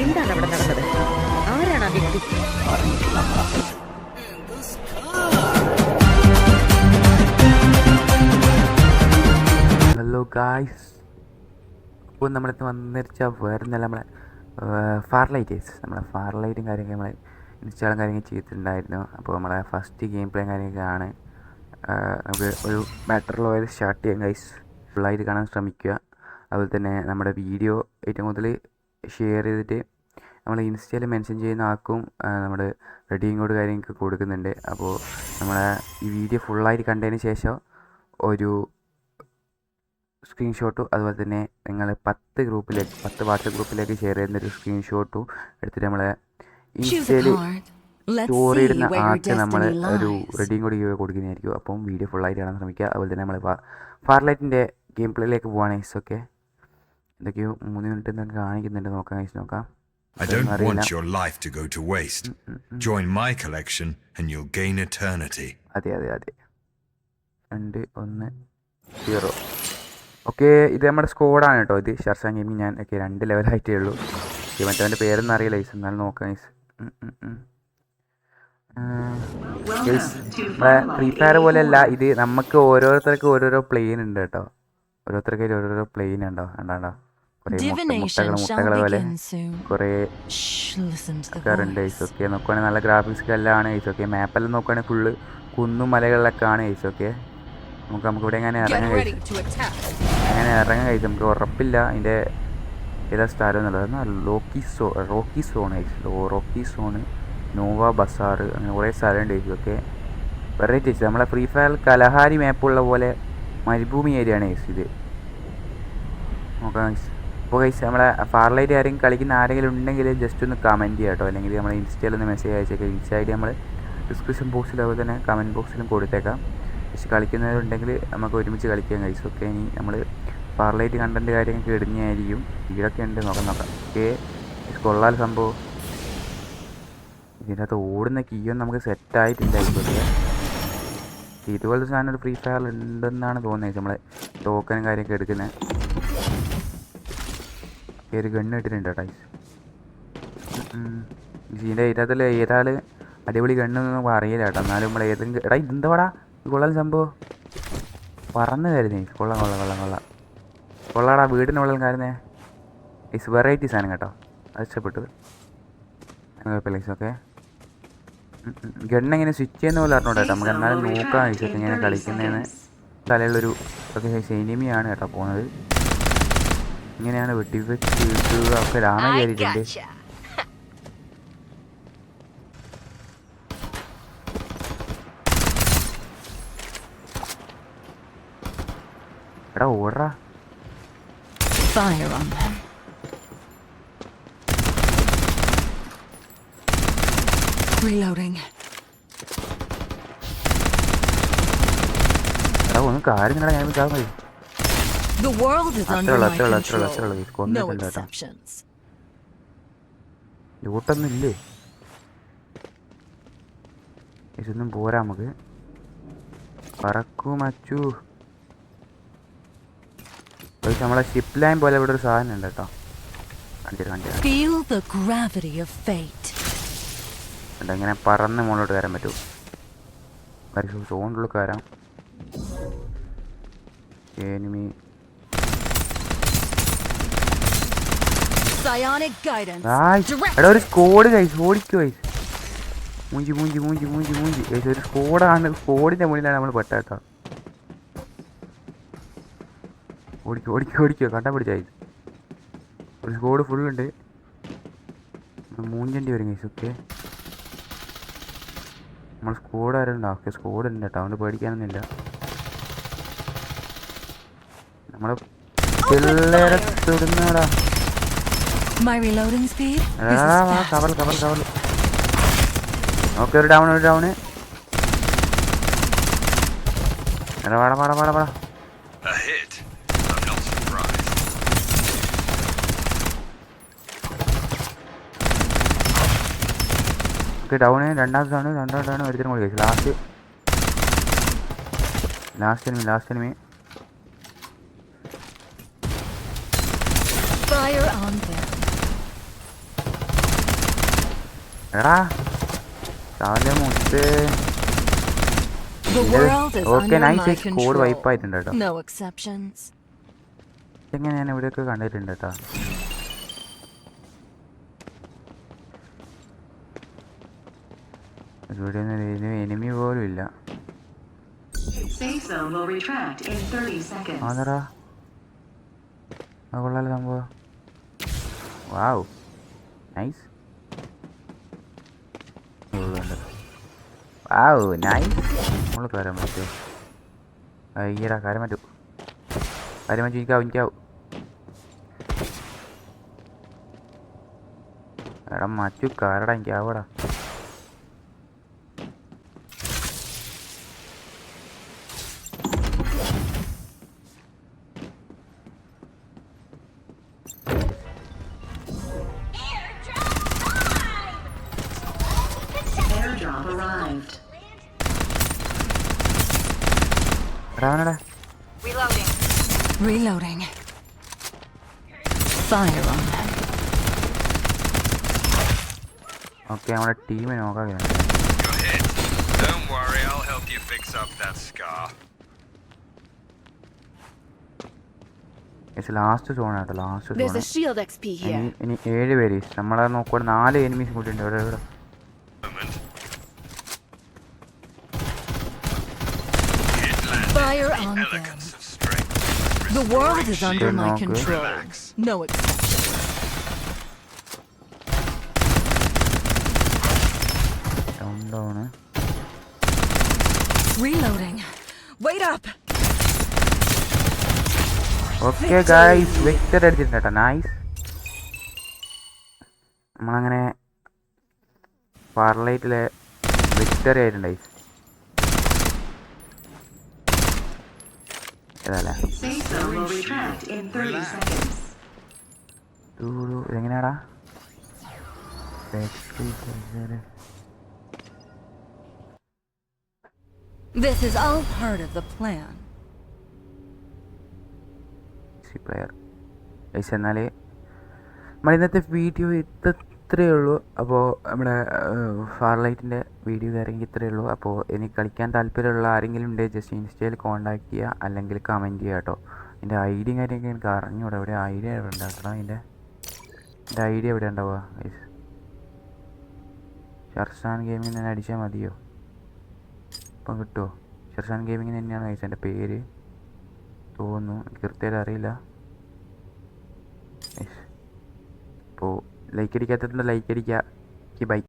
എന്താണ് അവിടെ നടന്നത്? ആരാണ് ആ വ്യക്തി? ഹലോ ഗായ്സ് അപ്പോൾ നമ്മളിന്ന് വന്നിരിച്ച വേറെ നല്ല നമ്മളെ ഫാർ ലൈറ്റേഴ്സ് നമ്മളെ ഫാർ ലൈറ്റും കാര്യങ്ങൾ നമ്മൾ ഇൻസ്റ്റാളും കാര്യങ്ങളും ചെയ്തിട്ടുണ്ടായിരുന്നു. അപ്പോൾ നമ്മളെ ഫസ്റ്റ് ഗെയിം പ്ലേയും കാര്യങ്ങളൊക്കെ ആണ്. നമുക്ക് ഒരു ബാറ്റർ ലോയൽ സ്റ്റാർട്ട് ചെയ്യാം ഗൈസ് ഫുള്ളായിട്ട് കാണാൻ ശ്രമിക്കുക. അതുപോലെ തന്നെ നമ്മുടെ വീഡിയോ ഏറ്റവും കൂടുതൽ ഷെയർ ചെയ്തിട്ട് നമ്മൾ ഇൻസ്റ്റയിൽ മെൻഷൻ ചെയ്യുന്ന ആക്കും നമ്മുടെ റെഡിയും കോഡ് കാര്യങ്ങൾക്ക് കൊടുക്കുന്നുണ്ട്. അപ്പോൾ നമ്മളെ ഈ വീഡിയോ ഫുള്ളായിട്ട് കണ്ടതിന് ശേഷം ഒരു സ്ക്രീൻഷോട്ടും അതുപോലെ തന്നെ നിങ്ങൾ പത്ത് ഗ്രൂപ്പിലേക്ക് പത്ത് വാട്സപ്പ് ഗ്രൂപ്പിലേക്ക് ഷെയർ ചെയ്യുന്ന ഒരു സ്ക്രീൻഷോട്ടും എടുത്തിട്ട് നമ്മളെ ഇൻസ്റ്റയിൽ സ്റ്റോറി ഇടുന്ന ആൾക്ക് നമ്മൾ ഒരു. റെഡിയും കൂടി കൊടുക്കുന്നതായിരിക്കും. അപ്പം വീഡിയോ ഫുള്ളായിട്ട് കാണാൻ ശ്രമിക്കുക. അതുപോലെ തന്നെ നമ്മൾ ഫാർലൈറ്റിന്റെ ഗെയിം പ്ലേയിലേക്ക് ഐസ് ഓക്കെ എന്തൊക്കെയോ മൂന്ന് മിനിറ്റ് എന്തൊക്കെ കാണിക്കുന്നുണ്ട് നോക്കാം ഐസ് നോക്കാം. I don't want your life to go to waste. Join my collection and you'll gain eternity. അതെ അതെ അതെ. രണ്ട് ഒന്ന് സീറോ ഓക്കെ ഇത് നമ്മുടെ സ്കോഡാണ് കേട്ടോ. ഇത് ഷർസാൻ ഗെയിമിങ് ഞാൻ ഓക്കെ രണ്ട് ലെവലായിട്ടേ ഉള്ളൂ. ഈ മറ്റവന്റെ പേരൊന്നും അറിയില്ല ഈസ് എന്നാലും നോക്കാം ഈസ് ഫ്രീ ഫയർ പോലെയല്ല ഇത് നമുക്ക് ഓരോരുത്തർക്ക് ഓരോരോ പ്ലെയിൻ ഉണ്ട് കേട്ടോ. ഓരോരുത്തർക്ക് ഓരോരോ പ്ലെയിൻ ഉണ്ടോ? ഉണ്ടോ മുട്ടകൾ പോലെ കുറേ ആൾക്കാരുണ്ട് നോക്കുവാണെങ്കിൽ നല്ല ഗ്രാഫിക്സ് എല്ലാം ആണ് ഐസ് ഓക്കെ മാപ്പെല്ലാം നോക്കുവാണെങ്കിൽ ഫുള്ള് കുന്നും മലകളിലൊക്കെ ആണ് ഐസ് ഓക്കെ നമുക്ക് നമുക്ക് ഇവിടെ എങ്ങനെ ഇറങ്ങാൻ കഴിച്ചു. അങ്ങനെ ഇറങ്ങാൻ കഴിച്ചു നമുക്ക് ഉറപ്പില്ല. അതിന്റെ ഏതാ സ്ഥലം എന്നുള്ളത്? ലോക്കി സോ റോക്കി സോൺ ഐസ് റോക്കി സോണ് നോവ ബസാർ അങ്ങനെ കുറേ സ്ഥലമുണ്ട് ഓക്കെ വെറൈറ്റി ഐസ് നമ്മളെ ഫ്രീ ഫയർ കലഹാരി മാപ്പുള്ള പോലെ മരുഭൂമി ഏരിയ ആണ് ഐസ് ഇത്. നോക്കാം അപ്പോൾ കഴിച്ച് നമ്മളെ ഫാർലൈറ്റ് ആരെങ്കിലും കളിക്കുന്ന ആരെങ്കിലും ഉണ്ടെങ്കിൽ ജസ്റ്റ് ഒന്ന് കമന്റ് ചെയ്യാം കേട്ടോ. അല്ലെങ്കിൽ നമ്മൾ ഇൻസ്റ്റയിൽ ഒന്ന് മെസ്സേജ് അയച്ചേക്കാം ഇൻസ്റ്റ ഐ ഡി നമ്മൾ ഡിസ്ക്രിപ്ഷൻ ബോക്സിൽ അതുപോലെ തന്നെ കമന്റ് ബോക്സിലും കൊടുത്തേക്കാം. പക്ഷേ കളിക്കുന്നവരുണ്ടെങ്കിൽ നമുക്ക് ഒരുമിച്ച് കളിക്കാം കൈസ് ഓക്കെ ഇനി നമ്മൾ ഫാർലൈറ്റ് കണ്ടന്റ് കാര്യങ്ങൾക്ക് ഇടുന്നതായിരിക്കും. വീടൊക്കെ ഉണ്ട് നോക്കാം നോക്കാം. ഓക്കെ കൊള്ളാൽ സംഭവം. ഇതിനകത്ത് ഓടുന്ന കീയൊന്നും നമുക്ക് സെറ്റായിട്ടില്ലായിരിക്കും ഇതുപോലത്തെ സാധനം ഒരു ഫ്രീ ഫയർ ഉണ്ടെന്നാണ് തോന്നുന്നത് നമ്മളെ ടോക്കനും കാര്യമൊക്കെ എടുക്കുന്നത് ഒരു ഗണ്ണ് ഇട്ടിട്ടുണ്ട് ടൈസ് ഇതിന്റെ ഇതിനകത്തിൽ ഏതാൾ അടിപൊളി ഗണ്ണ് നമുക്ക് അറിയില്ല കേട്ടോ. എന്നാലും നമ്മൾ ഏതെങ്കിലും എടാ ഇതെന്താടാ കൊള്ളാൻ സംഭവം. പറന്ന് കരുതി കൊള്ളാം കൊള്ളാം കൊള്ളാം കൊള്ളാം. കൊള്ളാടാ വീടിന് വെള്ളം കാരുന്നേ ഇസ് വെറൈറ്റി സാധനം കേട്ടോ. അത് ഇഷ്ടപ്പെട്ടു. കുഴപ്പമില്ല ഇസ് ഓക്കെ ഗണ്ണ് എങ്ങനെ സ്വിച്ച് ചെയ്യുന്ന പോലെ അറിഞ്ഞോട്ടെ കേട്ടോ. നമുക്ക് എന്നാലും നോക്കാം ഇസൊക്കെ ഇങ്ങനെ കളിക്കുന്നതെന്ന് തലയിലുള്ളൊരു ഒക്കെ സൈനിമിയാണ് കേട്ടോ പോകുന്നത് ഇങ്ങനെയാണ് വെട്ടിവെച്ച് വീട്ടുക ഒക്കെ രാമ കയറിയിട്ടുണ്ട് എടാ ഓടറാ Fire on them. Reloading. എടാ ഒന്ന് കാര്യം കണ്ടാ ഞാൻ മതി The world is under my control. No exceptions. ലൂട്ടൊന്നും ഇല്ലേ? ഇതൊന്നും പോരാ നമുക്ക്. പറക്കൂ മച്ചു. നമ്മളെ ഷിപ്പ് ലൈൻ പോലെ ഇവിടെ ഒരു സാധനം ഉണ്ട് കേട്ടോ. കണ്ടിട്ട് കണ്ടിട്ട് Feel the gravity of fate. കണ്ടോ ഇങ്ങനെ പറന്ന് മുകളിലോട്ട് കയറാൻ പറ്റും? സോണിലുള്ള കയറാം എനിമി എടാ ഒരു സ്കോഡ് കൈസ് ഓടിക്കോ കൈസ് മൂഞ്ചി മൂഞ്ചി മൂഞ്ചി മൂഞ്ചി മൂഞ്ചി. കൈസ് ഒരു സ്കോഡാണ് സ്കോഡിന്റെ മുന്നിലാണ് നമ്മൾ പെട്ട ഓടിക്കോ ഓടിക്കോ ഓടിക്കോ. കണ്ട പിടിച്ചായി ഒരു സ്കോഡ് ഫുൾ ഉണ്ട്. മൂഞ്ചേണ്ടി വരും കൈസ് ഓക്കെ നമ്മൾ സ്കോഡ് ആരുണ്ടോ ഓക്കെ സ്കോഡ് ഉണ്ട് കേട്ടോ. അതുകൊണ്ട് പേടിക്കാനൊന്നുമില്ല. നമ്മളെ പിള്ളേരെ തൊടുന്നടാ. My reloading speed is എടാ, as വാ, fast. Cover cover cover okay ഒരു ഡൗൺ ഒരു ഡൗൺ എടാ വാടാ വാടാ വാടാ വാടാ A hit. I'm not surprised. Okay down രണ്ടാമത്തെ ഡൗൺ രണ്ടാമത്തെ ഡൗൺ ഒരുത്തരം കൂടി കഴിച്ചു last last enemy last enemy Fire on them. എടാ രാവിലെ മുത്ത് The world is okay nice code wipe ആയിട്ടുണ്ട് കേട്ടോ. No exceptions. ഇതെങ്ങനെ ഞാൻ ഇവിടെയൊക്കെ കണ്ടിട്ടുണ്ട് കേട്ടോ. ഇവിടെ ഒന്നും എനിമി പോലും ഇല്ല. Safe zone will retract in 30 seconds. ആന്നടാ. അത് കൊള്ളാലോ സംഭവം. വാവ് നൈസ് വാവ് നായി നമ്മൾ കയറാൻ പറ്റുമോ അയ്യടാ കയറാൻ പറ്റൂ കാര്യം പറ്റും എനിക്കാവും എനിക്കാവും. എടാ മച്ചു കാരടാ എനിക്കാവടാ. Airdrop arrived. Reloading. Reloading. Fire on them. Okay നമ്മുടെ ടീമിനെ നോക്കാൻ You're hit. Don't worry, I'll help you fix up that scar. Last zone ആട്ടോ last There's zone a shield XP here. ഇനി ഇനി ഏഴ് പേര് നമ്മളെ നോക്കുമ്പോൾ നാല് എനിമീസ് കൂടി ഉണ്ട് ഇവിടെ ഇവിടെ Fire on them. Elegance of strength. The world is under Good my knock, good. control. Relax. No exceptions. Down down Reloading. Wait up. Okay guys vector അടിച്ചിട്ടുണ്ട് കേട്ടോ നൈസ് നമ്മളങ്ങനെ പാർലൈറ്റിലെ വിക്ടറി ആയിട്ടുണ്ട് guys. ഇതല്ല എങ്ങനെയാടാ This is all part of the plan. See player. ഇസ് എന്നാൽ നമ്മൾ ഇന്നത്തെ വീഡിയോ ഇത്ര ഇത്രയേ ഉള്ളൂ. അപ്പോൾ നമ്മുടെ ഫാർലൈറ്റിന്റെ വീഡിയോ കാര്യമെങ്കിൽ ഇത്രയേ ഉള്ളൂ. അപ്പോൾ എനിക്ക് കളിക്കാൻ താല്പര്യമുള്ള ആരെങ്കിലും ഉണ്ടെങ്കിൽ ജസ്റ്റ് ഇൻസ്റ്റയിൽ കോൺടാക്ട് ചെയ്യുക അല്ലെങ്കിൽ കമന്റ് ചെയ്യുക കേട്ടോ എന്റെ ഐ ഡിയും കാര്യമൊക്കെ എനിക്ക് അറിഞ്ഞൂടെ. എവിടെ ഐ ഡി എവിടെ ഉണ്ടാക്കണം? അതിന്റെ എന്റെ ഐ ഡി എവിടെ ഉണ്ടാവുക? ഷർഷാൻ ഗെയിമിങ് തന്നെ അടിച്ചാൽ മതിയോ? ഇപ്പം കിട്ടുമോ ഷർഷാൻ ഗെയിമിങ് തന്നെയാണ് ഗൈസ് എന്റെ പേര്? തോന്നുന്നു. കൃത്യമായിട്ട് അറിയില്ല. അപ്പോൾ ലൈക്ക് അടിക്കാത്തതുകൊണ്ട് ലൈക്ക് അടിക്കുക ബൈ